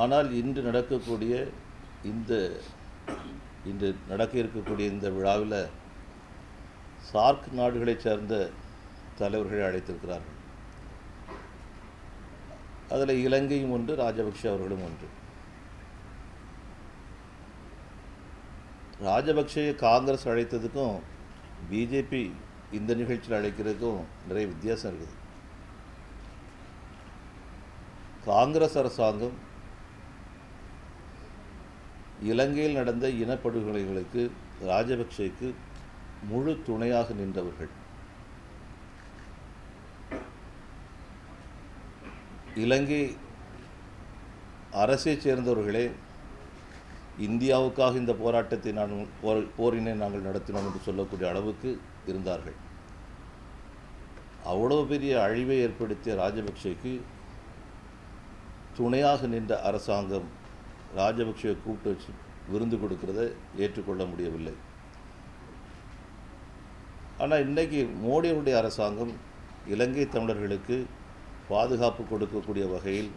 ஆனால் இன்று நடக்கக்கூடிய இந்த இன்று நடக்க இருக்கக்கூடிய இந்த விழாவில் சார்க் நாடுகளைச் சேர்ந்த தலைவர்களை அழைத்திருக்கிறார்கள். அதில் இலங்கையும் ஒன்று ராஜபக்ஷ அவர்களும் ஒன்று. ராஜபக்ஷையை காங்கிரஸ் அழைத்ததுக்கும் பிஜேபி இந்த நிகழ்ச்சியில் அழைக்கிறதுக்கும் நிறைய வித்தியாசம் இருக்குது. காங்கிரஸ் அரசாங்கம் இலங்கையில் நடந்த இனப்படுகொலைகளுக்கு ராஜபக்சேக்கு முழு துணையாக நின்றவர்கள். இலங்கை அரசை சேர்ந்தவர்களே இந்தியாவுக்காக இந்த போராட்டத்தை நான் போர் போரினை நாங்கள் நடத்தினோம் என்று சொல்லக்கூடிய அளவுக்கு இருந்தார்கள். அவ்வளவு பெரிய அழிவை ஏற்படுத்திய ராஜபக்சேக்கு துணையாக நின்ற அரசாங்கம் ராஜபக்ஷவை கூப்பிட்டு வச்சு விருந்து கொடுக்கறத ஏற்றுக்கொள்ள முடியவில்லை. ஆனால் இன்றைக்கி மோடியுடைய அரசாங்கம் இலங்கை தமிழர்களுக்கு பாதுகாப்பு கொடுக்கக்கூடிய வகையில்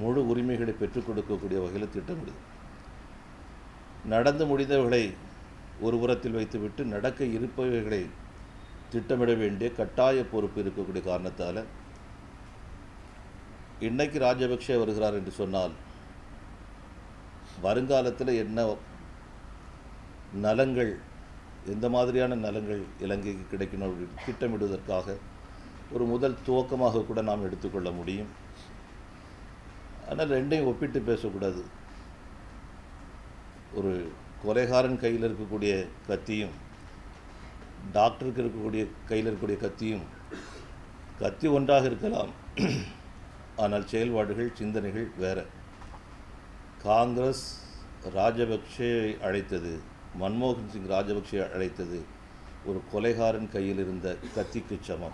முழு உரிமைகளை பெற்றுக் கொடுக்கக்கூடிய வகையில் திட்டமிடுது. நடந்து முடிந்தவர்களை ஒரு புறத்தில் வைத்துவிட்டு நடக்க இருப்பவைகளை திட்டமிட வேண்டிய கட்டாய பொறுப்பு இருக்கக்கூடிய காரணத்தால் இன்றைக்கு ராஜபக்ஷே வருகிறார் என்று சொன்னால் வருங்காலத்தில் என்ன நலங்கள் எந்த மாதிரியான நலங்கள் இலங்கைக்கு கிடைக்கணும் அப்படின்னு திட்டமிடுவதற்காக ஒரு முதல் துவக்கமாக கூட நாம் எடுத்துக்கொள்ள முடியும். ஆனால் ரெண்டையும் ஒப்பிட்டு பேசக்கூடாது. ஒரு கொலைகாரன் கையில் இருக்கக்கூடிய கத்தியும் டாக்டருக்கு இருக்கக்கூடிய கையில் இருக்கக்கூடிய கத்தியும் கத்தி ஒன்றாக இருக்கலாம். ஆனால் செயல்பாடுகள் சிந்தனைகள் வேறு. காங்கிரஸ் ராஜபக்சேயை அழைத்தது மன்மோகன் சிங் ராஜபக்சே அழைத்தது ஒரு கொலைகாரன் கையில் இருந்த கத்திக்கு சமம்.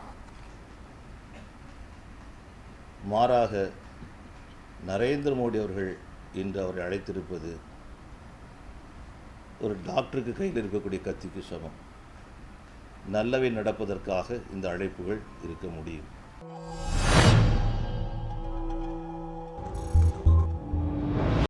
மாறாக நரேந்திர மோடி அவர்கள் இன்று அவரை அழைத்திருப்பது ஒரு டாக்டருக்கு கையில் இருக்கக்கூடிய கத்திக்கு சமம். நல்லவை நடப்பதற்காக இந்த அழைப்புகள் இருக்க முடியும்.